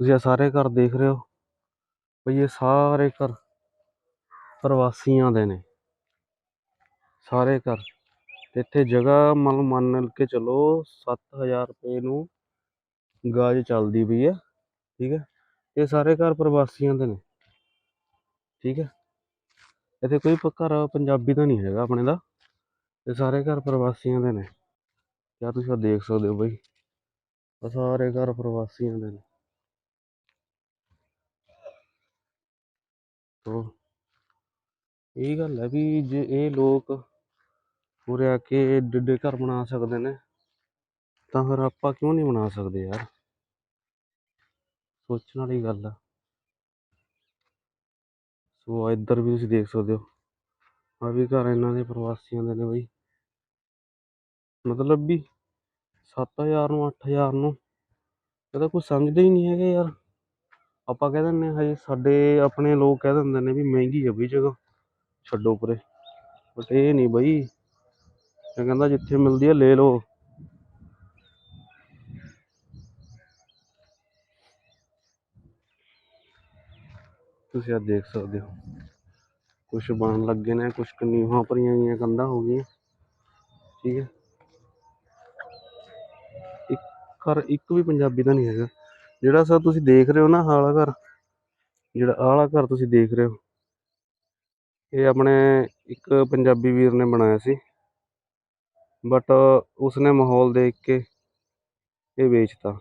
ਤੁਸੀਂ ਇਹ ਸਾਰੇ ਘਰ ਦੇਖ ਰਹੇ ਹੋ? ਬਈ ਇਹ ਸਾਰੇ ਘਰ ਪ੍ਰਵਾਸੀਆਂ ਦੇ ਨੇ। ਸਾਰੇ ਘਰ। ਤੇ ਇੱਥੇ ਜਗ੍ਹਾ ਮੰਨ ਮੰਨ ਕੇ ਚਲੋ 7000 ਰੁਪਏ ਨੂੰ ਗਾਜ ਚੱਲਦੀ ਪਈ ਹੈ ਠੀਕ ਹੈ ਇਹ ਸਾਰੇ ਘਰ ਪ੍ਰਵਾਸੀਆਂ ਦੇ ਨੇ, ਠੀਕ ਹੈ ਇੱਥੇ ਕੋਈ ਘਰ ਪੰਜਾਬੀ ਦਾ ਨਹੀਂ ਹੈਗਾ ਆਪਣੇ ਦਾ। ਇਹ ਸਾਰੇ ਘਰ ਪ੍ਰਵਾਸੀਆਂ ਦੇ ਨੇ। ਕਿਆ ਤੁਸੀਂ ਦੇਖ ਸਕਦੇ ਹੋ ਬਈ? ਸਾਰੇ ਘਰ ਪ੍ਰਵਾਸੀਆਂ ਦੇ ਨੇ। ਤੋ ਇਹ ਗੱਲ ਹੈ ਵੀ ਜੇ ਇਹ ਲੋਕ ਉਰੇ ਆ ਕੇ ਏਡੇ ਏਡੇ ਘਰ ਬਣਾ ਸਕਦੇ ਨੇ, ਤਾਂ ਫਿਰ ਆਪਾਂ ਕਿਉਂ ਨਹੀਂ ਬਣਾ ਸਕਦੇ ਯਾਰ? ਸੋਚਣ ਵਾਲੀ ਗੱਲ ਆ। ਸੋ ਇੱਧਰ ਵੀ ਤੁਸੀਂ ਦੇਖ ਸਕਦੇ ਹੋ, ਆ ਵੀ ਘਰ ਇਹਨਾਂ ਦੇ ਪ੍ਰਵਾਸੀਆਂ ਦੇ ਨੇ ਬਈ। ਮਤਲਬ ਵੀ 7000 ਨੂੰ 8000 ਨੂੰ ਇਹਦਾ ਕੋਈ ਸਮਝਦੇ ਹੀ ਨਹੀਂ ਹੈਗੇ ਯਾਰ। ਆਪਾਂ ਕਹਿ ਦਿੰਦੇ ਹਾਂ ਹਜੇ ਸਾਡੇ ਆਪਣੇ ਲੋਕ ਕਹਿ ਦਿੰਦੇ ਨੇ ਵੀ ਮਹਿੰਗੀ ਆ ਬਈ ਜਗ੍ਹਾ, ਛੱਡੋ ਪਰੇ। ਬਟ ਇਹ ਨਹੀਂ ਬਈ, ਇਹ ਕਹਿੰਦਾ ਜਿੱਥੇ ਮਿਲਦੀ ਹੈ ਲੈ ਲਓ। ਤੁਸੀਂ ਆ ਦੇਖ ਸਕਦੇ ਹੋ। ਕੁਛ ਬਣ ਲੱਗੇ ਨੇ, ਕੁਛ ਨੀਹਾਂ ਭਰੀਆਂ ਗਈਆਂ ਕੰਧਾਂ ਹੋ ਗਈਆਂ। ਠੀਕ ਹੈ। ਇੱਕ ਘਰ ਇੱਕ ਵੀ ਪੰਜਾਬੀ ਦਾ ਨਹੀਂ ਹੈਗਾ। ਜਿਹੜਾ ਸਰ ਤੁਸੀਂ ਦੇਖ ਰਹੇ ਹੋ ਨਾ ਆਲਾ ਘਰ, ਜਿਹੜਾ ਆਲਾ ਘਰ ਤੁਸੀਂ ਦੇਖ ਰਹੇ ਹੋ, ਇਹ ਆਪਣੇ ਇੱਕ ਪੰਜਾਬੀ ਵੀਰ ਨੇ ਬਣਾਇਆ ਸੀ। ਬਟ ਉਸਨੇ ਮਾਹੌਲ ਦੇਖ ਕੇ ਇਹ ਵੇਚਤਾ।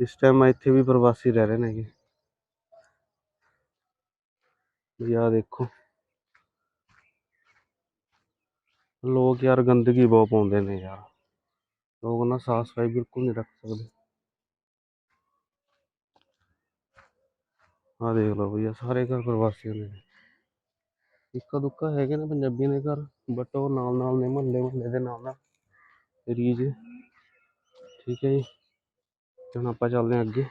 ਇਸ ਟਾਈਮ ਇੱਥੇ ਵੀ ਪ੍ਰਵਾਸੀ ਰਹਿ ਰਹੇ ਨੇਗੇ ਵੀ ਆਹ ਦੇਖੋ। ਲੋਕ ਯਾਰ ਗੰਦਗੀ ਬਹੁਤ ਪਾਉਂਦੇ ਨੇ ਯਾਰ। ਲੋਕ ਨਾ ਸਾਫ਼ ਸਫ਼ਾਈ ਬਿਲਕੁਲ ਨਹੀਂ ਰੱਖ ਸਕਦੇ। ਆਹ ਦੇਖ ਲਓ ਭਈਆ ਸਾਰੇ ਘਰ ਪ੍ਰਵਾਸੀਆਂ ਦੇ। ਨੇ ਇੱਕਾ ਦੁੱਕਾ ਹੈਗੇ ਨੇ ਪੰਜਾਬੀਆਂ ਦੇ ਘਰ ਬਟ ਉਹ ਨਾਲ ਨਾਲ ਨੇ, ਮਹੱਲੇ ਮਹੱਲੇ ਦੇ ਨਾਲ ਨਾਲ। ਰੀਜ, ਠੀਕ ਹੈ ਜੀ। ਹੁਣ ਆਪਾਂ ਚੱਲਦੇ ਹਾਂ ਅੱਗੇ।